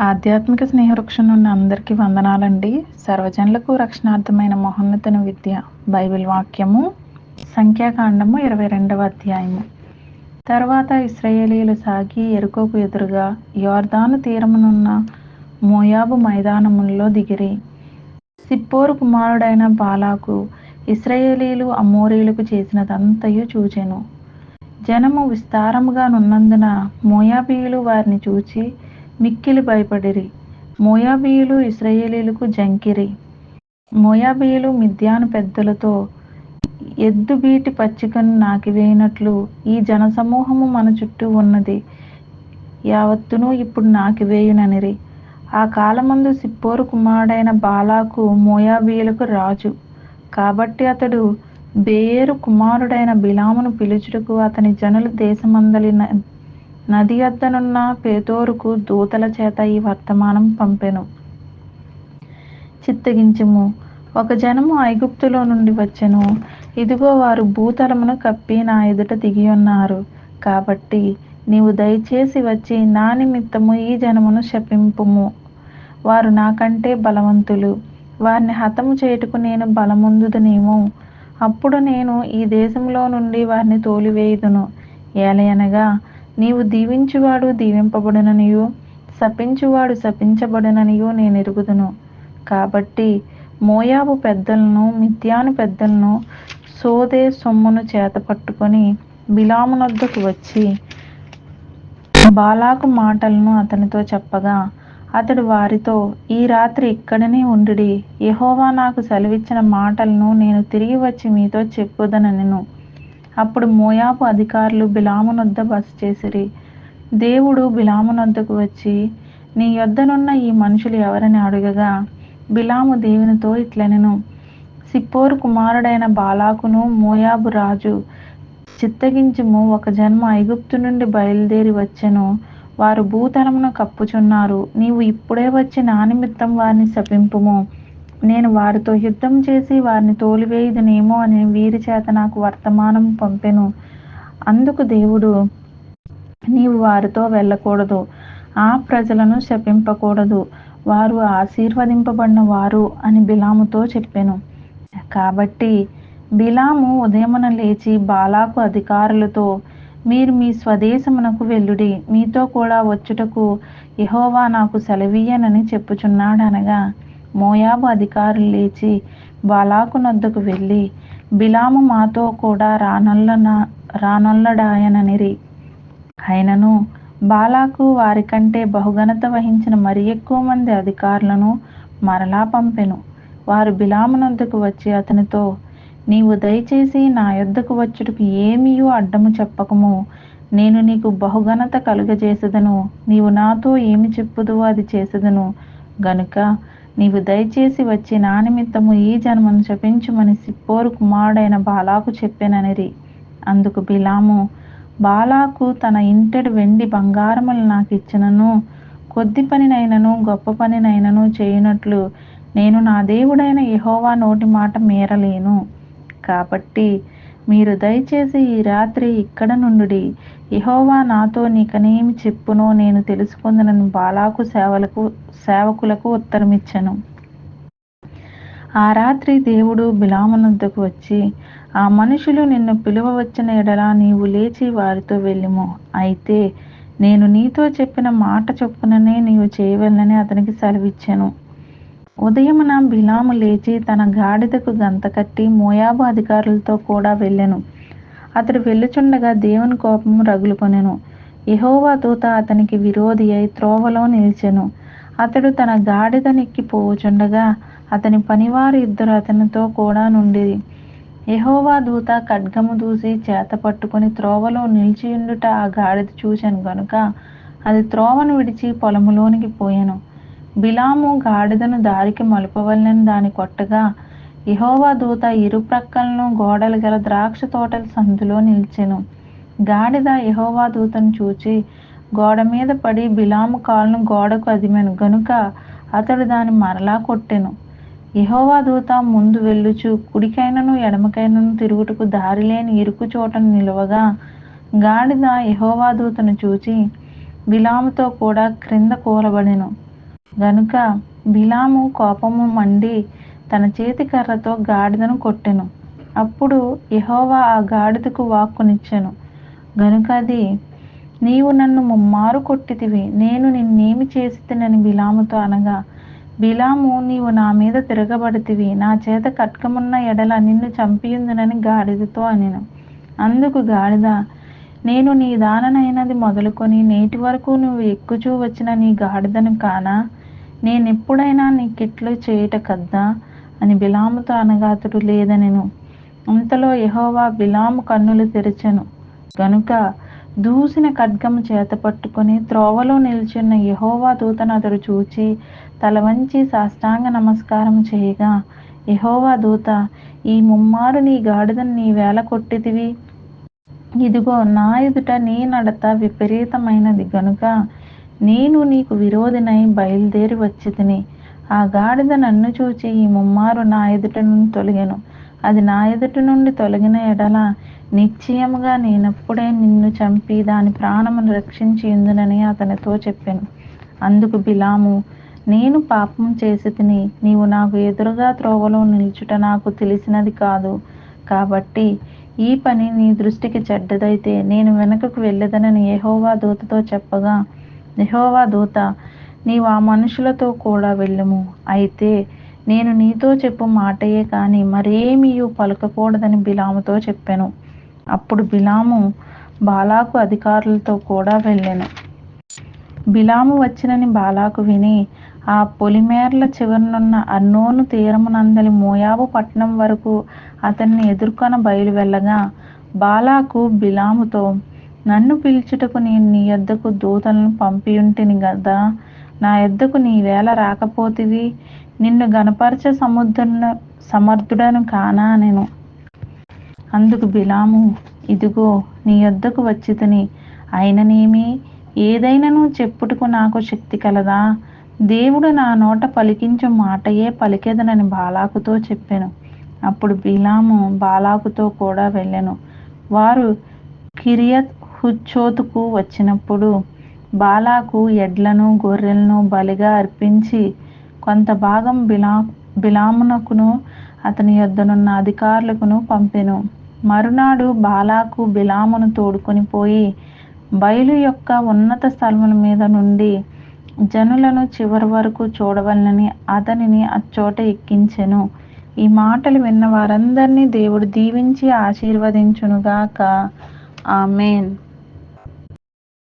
ఆధ్యాత్మిక స్నేహవృక్షం నుండి అందరికీ వందనాలండి. సర్వజనులకు రక్షణార్థమైన మహోన్నతన విద్య బైబిల్ వాక్యము సంఖ్యాకాండము ఇరవై రెండవ అధ్యాయము. తర్వాత ఇస్రాయేలీలు సాగి ఎరుకోకు ఎదురుగా యోర్దాను తీరమునున్న మోయాబు మైదానముల్లో దిగిరి. సిప్పోరు కుమారుడైన బాలాకు ఇస్రాయేలీలు అమోరీలకు చేసినదంతయు చూచెను. జనము విస్తారముగా నున్నందున మోయాబీయులు వారిని చూచి మిక్కిలి భయపడిరి. మోయాబీయులు ఇస్రాయేలీలకు జంకిరి. మోయాబీయులు మిద్యాను పెద్దలతో ఎద్దు బీటి పచ్చికను నాకివేయినట్లు ఈ జనసమూహము మన చుట్టూ ఉన్నది. యావత్తును ఇప్పుడు నాకివేయుననిరి. ఆ కాలమందు సిప్పోరు కుమారుడైన బాలాకు మోయాబీయులకు రాజు. కాబట్టి అతడు బేయేరు కుమారుడైన బిలామును పిలుచుటకు అతని జనులు దేశమందలి నది అద్దనున్న పేతోరుకు దూతల చేత ఈ వర్తమానం పంపెను. చిత్తగించుము. ఒక జనము ఐగుప్తులో నుండి వచ్చెను. ఇదిగో వారు భూతలమును కప్పి నా ఎదుట దిగి ఉన్నారు. కాబట్టి నీవు దయచేసి వచ్చి నా నిమిత్తము ఈ జనమును శపింపుము. వారు నాకంటే బలవంతులు. వారిని హతము చేయుటకు నేను బలముందుదనేమో. అప్పుడు నేను ఈ దేశంలో నుండి వారిని తోలివేయుదును. ఏలయనగా నీవు దీవించువాడు దీవింపబడుననియు. శపించువాడు శపించబడుననియు నేను ఎరుగుదును కాబట్టి మోయాబు పెద్దలను మిథ్యాను పెద్దలను సోదే సొమ్మును చేత పట్టుకొని బిలామునొద్దకు వచ్చి బాలాకు మాటలను అతనితో చెప్పగా అతడు వారితో ఈ రాత్రి ఇక్కడనే ఉండుడి. యహోవా నాకు సెలవిచ్చిన మాటలను నేను తిరిగి వచ్చి మీతో చెప్పుదనను అప్పుడు మోయాబు అధికారులు బిలామునొద్ద బస చేసిరి. దేవుడు బిలామునొద్దకు వచ్చి నీ యొద్దనున్న ఈ మనుషులు ఎవరని అడుగగా బిలాము దేవునితో ఇట్లనెను. సిప్పోరు కుమారుడైన బాలాకును మోయాబు రాజు చిత్తగించుము ఒక జన్మ ఐగుప్తు నుండి బయలుదేరి వచ్చెను. వారు భూతలమును కప్పుచున్నారు. నీవు ఇప్పుడే వచ్చి నా నిమిత్తం వారిని శపింపుము. నేను వారితో యుద్ధం చేసి వారిని తోలివేయుదునేమో అని వీరి చేత నాకు వర్తమానం పంపెను. అందుకు దేవుడు నీవు వారితో వెళ్ళకూడదు. ఆ ప్రజలను శపింపకూడదు. వారు ఆశీర్వదింపబడిన వారు అని బిలాముతో చెప్పాను. కాబట్టి బిలాము ఉదయమున లేచి బాలాకు అధికారులతో మీరు మీ స్వదేశమునకు వెళ్ళుడి. మీతో కూడా వచ్చుటకు యహోవా నాకు సెలవీయనని చెప్పుచున్నాడు అనగా మోయాబు అధికారులు లేచి బాలాకు నొద్దకు వెళ్ళి బిలాము మాతో కూడా రానొల్లన రానొల్లడాయననిరి. అయినను బాలాకు వారికంటే బహుఘనత వహించిన మరి ఎక్కువ మంది అధికారులను మరలా పంపెను. వారు బిలామునొద్దకు వచ్చి అతనితో నీవు దయచేసి నా యొద్దకు వచ్చుటకు ఏమీయూ అడ్డము చెప్పకము. నేను నీకు బహుఘనత కలుగజేసదను. నీవు నాతో ఏమి చెప్పుదువో అది చేసదను. గనుక నీవు దయచేసి వచ్చి నా నిమిత్తము ఈ జన్మను శపించుమని సిప్పోరు కుమారుడైన బాలాకు చెప్పాననిరి. అందుకు బిలాము బాలాకు తన ఇంటెడు వెండి బంగారములు నాకు ఇచ్చినను కొద్ది పనినైనను గొప్ప పనినైనను చేయునట్లు నేను నా దేవుడైన యహోవా నోటి మాట మేరలేను. కాబట్టి మీరు దయచేసి ఈ రాత్రి ఇక్కడ నుండి యహోవా నాతో నీకనేమి చెప్పునో నేను తెలుసుకుందనని బాలాకు సేవలకు సేవకులకు ఉత్తరమిచ్చెను. ఆ రాత్రి దేవుడు బిలామునద్దకు వచ్చి ఆ మనుషులు నిన్ను పిలువవచ్చిన ఎడల నీవు లేచి వారితో వెళ్ళిము. అయితే నేను నీతో చెప్పిన మాట చొప్పుననే నీవు చేయవలనని అతనికి సెలవిచ్చాను. ఉదయమున బిలాము లేచి తన గాడిదకు గంత కట్టి మోయాబు అధికారులతో కూడా వెళ్ళెను. అతడు వెళ్ళుచుండగా దేవుని కోపం రగులుకొనెను. యహోవా దూత అతనికి విరోధి అయి త్రోవలో నిలిచెను. అతడు తన గాడిద నెక్కిపోవుచుండగా అతని పనివారు ఇద్దరు అతనితో కూడా నుండిరి. యహోవా దూత ఖడ్గము దూసి చేత పట్టుకుని త్రోవలో నిలిచియుండుట ఆ గాడిద చూశాను గనుక అది త్రోవను విడిచి పొలములోనికి పోయాను. బిలాము గాడిదను దారికి మలుపవలనని దాని కొట్టగా యహోవా దూత ఇరుప్రక్కలను గోడలు గల ద్రాక్ష తోటల సందులో నిలిచెను. గాడిద యహోవా దూతను చూచి గోడ మీద పడి బిలాము కాలును గోడకు అదిమెను. గనుక అతడు దాన్ని మరలా కొట్టెను. యహోవా దూత ముందు వెళ్ళుచు కుడికైనను ఎడమకైనను తిరుగుటకు దారి లేని ఇరుకు చోటను నిలవగా గాడిద యహోవా దూతను చూచి బిలాముతో కూడా క్రింద కూలబడెను. గనుక బిలాము కోపము మండి తన చేతి కర్రతో గాడిదను కొట్టెను. అప్పుడు యహోవా ఆ గాడిదకు వాక్కునిచ్చెను. గనుక అది నీవు నన్ను ముమ్మారు కొట్టితివి. నేను నిన్నేమి చేసితినని బిలాముతో అనగా బిలాము నీవు నా మీద తిరగబడితివి. నా చేత కట్కమున్న ఎడల నిన్ను చంపియుందునని గాడిదతో అనెను. అందుకు గాడిద నేను నీ దాననైనది మొదలుకొని నేటి వరకు నువ్వు ఎక్కుచూ వచ్చిన నీ గాడిదను కానా? నేనెప్పుడైనా నీకిట్లు చేయుట కద్దా? అని బిలాముతో అనగాతుడు లేదనెను. అంతలో యహోవా బిలాము కన్నులు తెరిచెను. గనుక దూసిన ఖడ్గము చేత పట్టుకొని త్రోవలో నిల్చున్న యహోవా దూతను అతడు చూచి తల వంచి సాష్టాంగ నమస్కారం చేయగా యహోవా దూత ఈ ముమ్మారు నీ గాడిదను నీ వేల కొట్టితివి. ఇదిగో నా ఎదుట నీ నడత విపరీతమైనది. గనుక నేను నీకు విరోధినై బయలుదేరి వచ్చి తిని ఆ గాడిద నన్ను చూచి ఈ ముమ్మారు నా ఎదుట నుండి తొలగాను. అది నా ఎదుట నుండి తొలగిన ఎడల నిశ్చయముగా నేనప్పుడే నిన్ను చంపి దాని ప్రాణమును రక్షించి ఉందునని అతనితో చెప్పాను. అందుకు బిలాము నేను పాపం చేసి తిని నీవు నాకు ఎదురుగా త్రోవలో నిల్చుట నాకు తెలిసినది కాదు. కాబట్టి ఈ పని నీ దృష్టికి చెడ్డదైతే నేను వెనుకకు వెళ్ళదనని ఎహోవా దూతతో చెప్పగా యహోవా దూత నీవు ఆ మనుషులతో కూడా వెళ్ళుము. అయితే నేను నీతో చెప్పు మాటయే కానీ మరేమీయు పలకకూడదని బిలాముతో చెప్పాను. అప్పుడు బిలాము బాలాకు అధికారులతో కూడా వెళ్ళాను. బిలాము వచ్చినని బాలాకు విని ఆ పొలిమేర్ల చివరనున్న అన్నోను తీరమునందలి మోయాబు పట్టణం వరకు అతన్ని ఎదుర్కొన బయలు వెళ్ళగా బాలాకు బిలాముతో నన్ను పిలుచుటకు నేను నీ యొద్దకు దూతలను పంపియుంటిని కదా నా యొద్దకు నీ వేళ రాకపోతివి. నిన్ను గనపరచ సముద్రున సమర్థుడను కానా నేను. అందుకు బిలాము ఇదిగో నీ యొద్దకు వచ్చితిని. అయిననేమి? ఏదైనాను చెప్పుటకు నాకు శక్తి కలదా. దేవుడు నా నోట పలికించు మాటయే పలికేదనని బాలాకుతో చెప్పాను. అప్పుడు బిలాము బాలాకుతో కూడా వెళ్ళాను. వారు కిరియత్ హుచ్చోతుకు వచ్చినప్పుడు బాలాకు ఎడ్లను గొర్రెలను బలిగా అర్పించి కొంత భాగం బిలా బిలామునకును అతని యొద్దనున్న అధికారులకును పంపెను. మరునాడు బాలాకు బిలామును తోడుకొని పోయి బయలు యొక్క ఉన్నత స్థలముల మీద నుండి జనులను చివరి వరకు చూడవలనని అతనిని అచ్చోట ఎక్కించెను. ఈ మాటలు విన్న వారందరినీ దేవుడు దీవించి ఆశీర్వదించునుగాక. ఆమెన్.